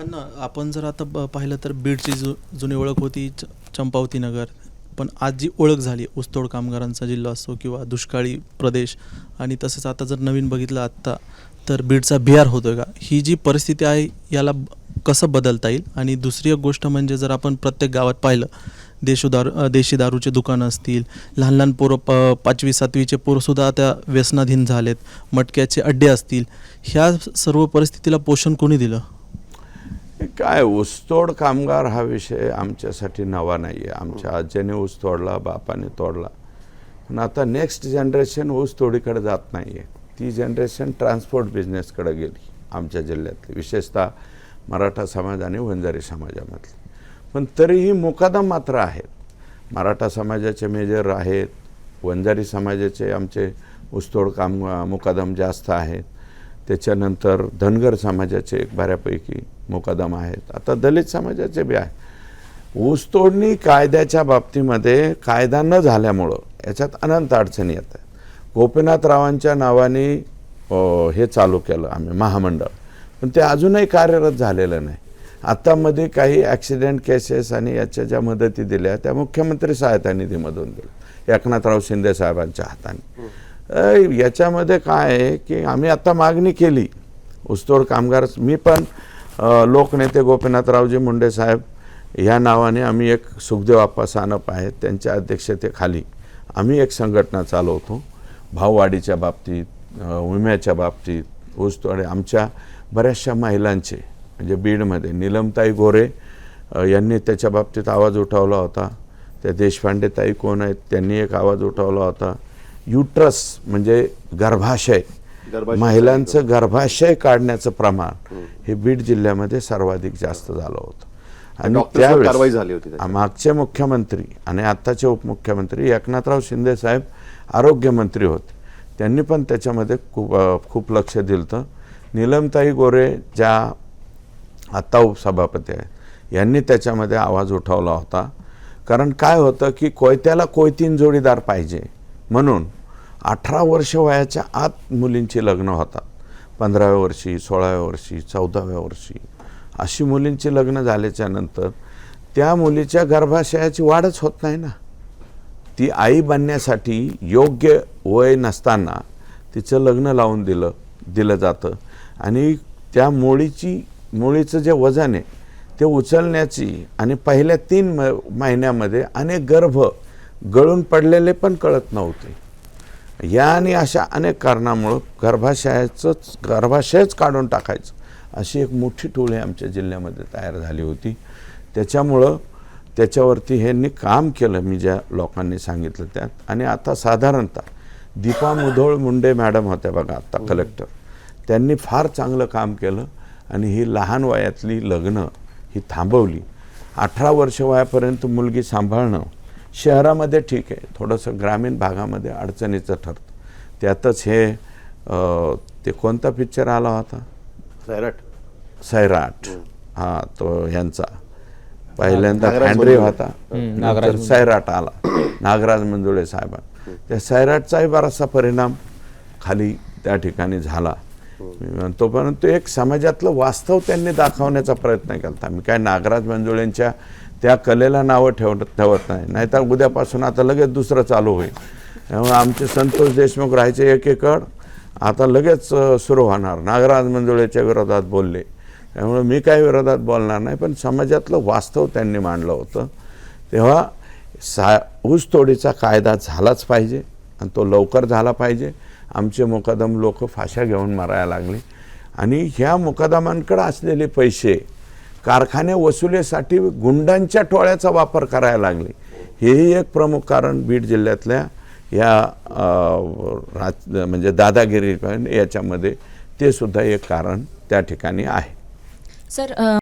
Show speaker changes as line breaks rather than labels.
अण्णा आपण जर आता ब- पाहिलं तर बीडची जु जुनी ओळख होती च चंपावती नगर पण आज जी ओळख झाली ऊसतोड कामगारांचा जिल्हा असो किंवा दुष्काळी प्रदेश आणि तसंच आता जर नवीन बघितलं आत्ता तर बीडचा बिहार होतोय का? ही जी परिस्थिती आहे याला ब- कसं बदलता येईल? आणि दुसरी एक गोष्ट म्हणजे जर आपण प्रत्येक गावात पाहिलं देशोदारू अ, देशी दारूचे दुकानं असतील लहान लहान पोरं प पाचवी सातवीचे पोरंसुद्धा आता व्यसनाधीन झालेत मटक्याचे अड्डे असतील ह्या सर्व परिस्थितीला पोषण कोणी दिलं?
काय ऊसतोड कामगार हा विषय आमच्यासाठी नवा नाही आहे आमच्या आजीने ऊस तोडला बापाने तोडला. पण आता नेक्स्ट जनरेशन ऊस तोडीकडे जात नाही आहे ती जनरेशन ट्रान्सपोर्ट बिझनेसकडे गेली आमच्या जिल्ह्यातली. विशेषतः मराठा समाज आणि वंजारी समाजामधली. पण तरीही मुकादम मात्र आहेत. मराठा समाजाचे मेजर आहेत. वंजारी समाजाचे आमचे ऊसतोड काम मुकादम जास्त आहेत. त्याच्यानंतर धनगर समाजाचे एक बऱ्यापैकी मोकादम आहेत. आता दलित समाजाचे बी आहे. ऊसतोडणी कायद्याच्या बाबतीमध्ये कायदा न झाल्यामुळं याच्यात अनंत अडचणी येत आहेत. गोपीनाथरावांच्या नावाने हे चालू केलं आम्ही महामंडळ. पण ते अजूनही कार्यरत झालेलं नाही. आत्तामध्ये काही ॲक्सिडेंट केसेस आणि याच्या ज्या मदती दिल्या त्या मुख्यमंत्री सहायता निधीमधून दिल्या. एकनाथराव शिंदे साहेबांच्या हाताने. याच्यामध्ये काय आहे की आम्ही आता मागणी केली. ऊसतोड कामगार मी पण लोकनेते गोपीनाथरावजी मुंडे साहेब ह्या नावाने आम्ही एक सुखदेव आप्पा सानप आहेत त्यांच्या अध्यक्षतेखाली आम्ही एक संघटना चालवतो. भाववाढीच्या बाबतीत विम्याच्या बाबतीत ऊसतोड आमच्या बऱ्याचशा महिलांचे म्हणजे बीडमध्ये निलमताई गोरे यांनी त्याच्या बाबतीत आवाज उठवला होता. त्या देशपांडे ताई कोण आहेत त्यांनी एक आवाज उठवला होता. युट्रस म्हणजे गर्भाशय. महिलांचं गर्भाशय काढण्याचं प्रमाण हे बीड जिल्ह्यामध्ये सर्वाधिक जास्त झालं होतं. आणि त्यावेळेस
कारवाई झाली होती त्याच्यावर.
मागचे मुख्यमंत्री आणि आत्ताचे उपमुख्यमंत्री एकनाथराव शिंदे साहेब आरोग्यमंत्री होते. त्यांनी पण त्याच्यामध्ये खूप खूप लक्ष दिलं होतं निलमताई गोरे ज्या आत्ता उपसभापती आहेत यांनी त्याच्यामध्ये आवाज उठवला होता. कारण काय होतं की कोयत्याला कोयतीन जोडीदार पाहिजे म्हणून अठरा वर्ष वयाच्या आत मुलींची लग्न होतात. पंधराव्या वर्षी सोळाव्या वर्षी चौदाव्या वर्षी. अशी मुलींची लग्न झाल्याच्यानंतर त्या मुलीच्या गर्भाशयाची वाढच होत नाही ना. ती आई बनण्यासाठी योग्य वय नसताना तिचं लग्न लावून दिलं दिलं जातं. आणि त्या मुळीची मुळीचं जे वजन आहे ते उचलण्याची आणि पहिल्या तीन म महिन्यामध्ये अनेक गर्भ गळून पडलेले पण कळत नव्हते. या आणि अशा अनेक कारणामुळं गर्भाशयाचंच गर्भाशयच काढून टाकायचं. अशी एक मोठी टोळी आमच्या जिल्ह्यामध्ये तयार झाली होती. त्याच्यामुळं त्याच्यावरती ह्यांनी काम केलं मी ज्या लोकांनी सांगितलं त्यात. आणि आता साधारणतः दीपा मुधोळ मुंडे मॅडम होत्या बघा आता कलेक्टर. त्यांनी फार चांगलं काम केलं आणि ही लहान वयातली लग्न ही थांबवली. अठरा वर्ष वयापर्यंत मुलगी सांभाळणं शहरामध्ये ठीक आहे. थोडंसं ग्रामीण भागामध्ये अडचणीचं ठरतं. त्यातच हे ते कोणता पिक्चर आला होता?
सैराट.
सैराट. हा. तो ह्यांचा. पहिल्यांदा
नागराज
हँड्री. होता. सैराट आला. नागराज मंजुळे साहेबां त्या सैराटचाही बराचसा परिणाम खाली त्या ठिकाणी झाला. तोपर्यंत म्हणतो परंतु एक समाजातलं वास्तव त्यांनी दाखवण्याचा प्रयत्न केला मी काय नागराज मंजुळेंच्या त्या कलेला नावं ठेवत ठेवत नाही. नाहीतर उद्यापासून आता लगेच दुसरं चालू होईल. त्यामुळे आमचे संतोष देशमुख राहायचे एकेकड. आता लगेच सुरू होणार. नागराज मंजुळेच्या विरोधात बोलले. त्यामुळे मी काही विरोधात बोलणार नाही पण समाजातलं वास्तव त्यांनी मांडलं होतं. तेव्हा सा ऊसतोडीचा कायदा झालाच पाहिजे आणि तो लवकर झाला पाहिजे. आमचे मुकादम लोक फाशा घेऊन मारायला लागले. आणि ह्या मुकादमांकडे असलेले पैसे कारखाने वसुलीसाठी गुंडांच्या टोळ्याचा वापर करायला लागले. हेही एक प्रमुख कारण बीड जिल्ह्यातल्या या राज म्हणजे दादागिरी याच्यामध्ये ते सुद्धा एक कारण त्या ठिकाणी आहे.
सर